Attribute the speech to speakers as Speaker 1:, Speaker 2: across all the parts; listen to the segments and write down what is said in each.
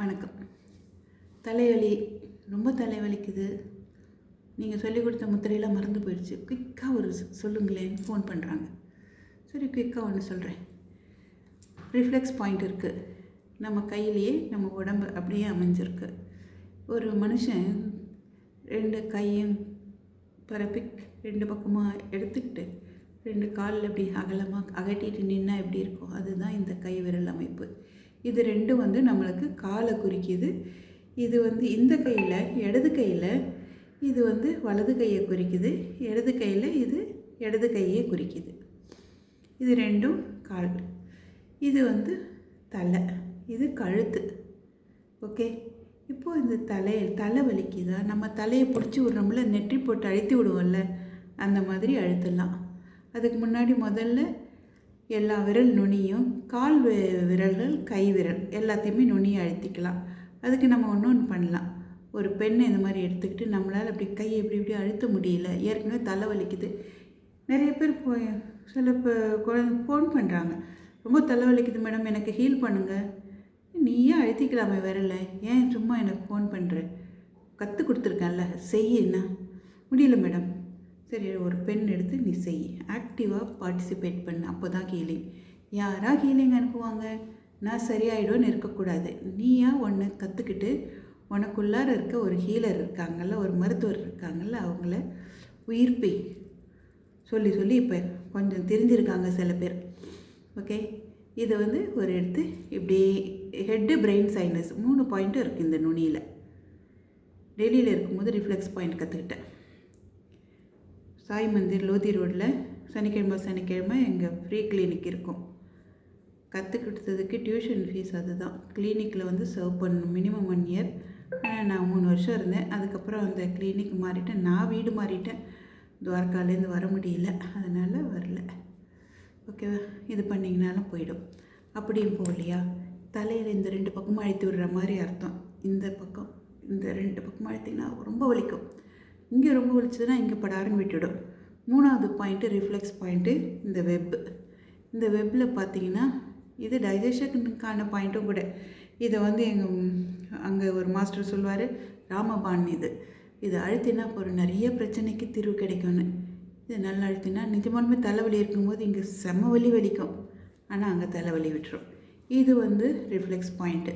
Speaker 1: வணக்கம். தலைவலி ரொம்ப தலைவலிக்குது. நீங்கள் சொல்லிக் கொடுத்த முத்திரையெல்லாம் மறந்து போயிடுச்சு. குயிக்காக ஒரு சொல்லுங்களேன் சொல்லுங்களேன்னு ஃபோன் பண்ணுறாங்க சரி குயிக்காக ஒன்று சொல்கிறேன் ரிஃப்ளெக்ஸ் பாயிண்ட் இருக்குது நம்ம கையிலேயே நம்ம உடம்பு அப்படியே அமைஞ்சிருக்கு. ஒரு மனுஷன் ரெண்டு கையும் பரப்பி ரெண்டு பக்கமாக எடுத்துக்கிட்டு ரெண்டு காலில் இப்படி அகலமாக அகட்டிட்டு நின்னா எப்படி இருக்கும் அதுதான் இந்த கை விரல் அமைப்பு. இது ரெண்டும் வந்து நம்மளுக்கு காலை குறிக்கிது. இது வந்து இந்த கையில் இடது கையில் இது வந்து வலது கையை குறிக்குது. இடது கையில் இது இடது கையை குறிக்குது. இது ரெண்டும் கால். இது வந்து தலை. இது கழுத்து. ஓகே? இப்போது இந்த தலையில் தலை வலிக்குதா? நம்ம தலையை பிடிச்சி விடுறோம்ல நெற்றி போட்டு அழுத்தி விடுவோம்ல அந்த மாதிரி அழுத்தலாம். அதுக்கு முன்னாடி முதல்ல எல்லா விரல் நுனியும் கால் வி- விரல்கள் கை விரல் எல்லாத்தையுமே நுனியை அழுத்திக்கலாம். அதுக்கு நம்ம ஒன்று ஒன்று பண்ணலாம். ஒரு பெண்ணை இந்த மாதிரி எடுத்துக்கிட்டு நம்மளால் அப்படி கையை இப்படி இப்படி அழுத்த முடியல. ஏற்கனவே தலை வலிக்குது. நிறைய பேர் போய் சில இப்போ குழந்தை ஃபோன் பண்ணுறாங்க ரொம்ப தலைவலிக்குது மேடம் எனக்கு ஹீல் பண்ணுங்கள் நீயே அழுத்திக்கலாமே விரல. ஏன் சும்மா எனக்கு ஃபோன் பண்ணுற கற்றுக் கொடுத்துருக்கேன்ல. செய் என்ன? முடியல மேடம் சரி ஒரு பெண் எடுத்து நீ செய். ஆக்டிவாக பார்ட்டிசிபேட் பண்ணு. அப்போ தான் ஹீலிங் யாரா ஹீலிங் அனுப்புவாங்க? நான் சரியாயிடும்னு இருக்கக்கூடாது. நீயா ஒன்று கற்றுக்கிட்டு உனக்குள்ளார இருக்க ஒரு ஹீலர் இருக்காங்கல்ல ஒரு மருத்துவர் இருக்காங்கல்ல அவங்கள உயிர்ப்பி சொல்லி சொல்லி இப்போ கொஞ்சம் தெரிஞ்சிருக்காங்க சில பேர். ஓகே இதை வந்து ஒரு எடுத்து இப்படி ஹெட்டு பிரெயின் சைனஸ் மூணு பாயிண்ட்டும் இருக்குது இந்த நுனியில். டெல்லியில் இருக்கும்போது ரிஃப்ளெக்ஸ் பாயிண்ட் கற்றுக்கிட்டேன் சாய் மந்திர் லோதி ரோட்டில் சனிக்கிழமை சனிக்கிழமை எங்கள் ஃப்ரீ கிளினிக் இருக்கும். கற்றுக்கிட்டதுக்கு டியூஷன் ஃபீஸ் அதுதான். கிளினிக்கில் வந்து சர்வ் பண்ணணும் மினிமம் ஒன் இயர் நான் மூணு வருஷம் இருந்தேன். அதுக்கப்புறம் அந்த கிளினிக் மாறிட்டேன். நான் வீடு மாறிட்டேன். துவாரகாலேருந்து வர முடியல. அதனால் வரல. ஓகேவா இது பண்ணிங்கனாலும் போயிடும். அப்படியும் போகலையா தலையில் இந்த ரெண்டு பக்கமும் அழுத்தி விடுற மாதிரி அர்த்தம். இந்த பக்கம் இந்த ரெண்டு பக்கமும் அழுத்திங்கன்னா ரொம்ப வலிக்கும். இங்கே ரொம்ப வலிச்சதுன்னா இங்கே படாருன்னு விட்டுடும் மூணாவது பாயிண்ட்டு ரிஃப்ளெக்ஸ் பாயிண்ட்டு இந்த வெப் இந்த வெப்பில் பார்த்தீங்கன்னா இது டைஜஷனுக்கான பாயிண்ட்டும் கூட. இதை வந்து எங்கள் அங்கே ஒரு மாஸ்டர் சொல்வார் ராமபான் இது. இது அழுத்தினா ஒரு நிறைய பிரச்சனைக்கு தீர்வு கிடைக்கும்னு. இது நல்லா அழுத்தினா நிஜமானுமே தலைவலி இருக்கும்போது இங்கே செம வலி வலிக்கும். ஆனால் அங்கே தலைவலி விட்டுரும். இது வந்து ரிஃப்ளெக்ஸ் பாயிண்ட்டு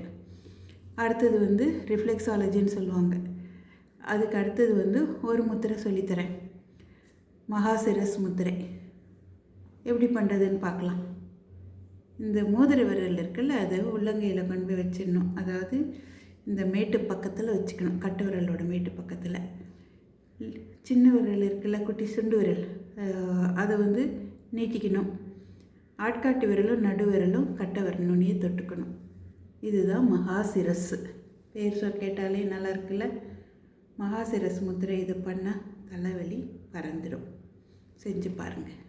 Speaker 1: அடுத்தது வந்து ரிஃப்ளெக்ஸாலஜின்னு சொல்லுவாங்க. அதுக்கு அடுத்தது வந்து ஒரு முத்திரை சொல்லித்தரேன். மகாசிரஸ் முத்திரை. எப்படி பண்ணுறதுன்னு பார்க்கலாம். இந்த மோதிர விரல் இருக்குல்ல அதை உள்ளங்கையில் கொண்டு போய் வச்சிடணும். அதாவது இந்த மேட்டு பக்கத்தில் வச்சுக்கணும் கட்டு விரலோட மேட்டு பக்கத்தில். சின்ன விரல் இருக்குல்ல குட்டி சுண்டு விரல். அதை வந்து நீட்டிக்கணும். ஆட்காட்டு விரலும் நடு விரலும் கட்டை விரல் நுனியை தொட்டுக்கணும். இதுதான் மகாசிரஸ் பேர் சொல் கேட்டாலே நல்லா இருக்குல்ல? மகாசிரஸ் முத்திரை இது பண்ணால் தலைவலி பறந்துடும் செஞ்சு பாருங்கள்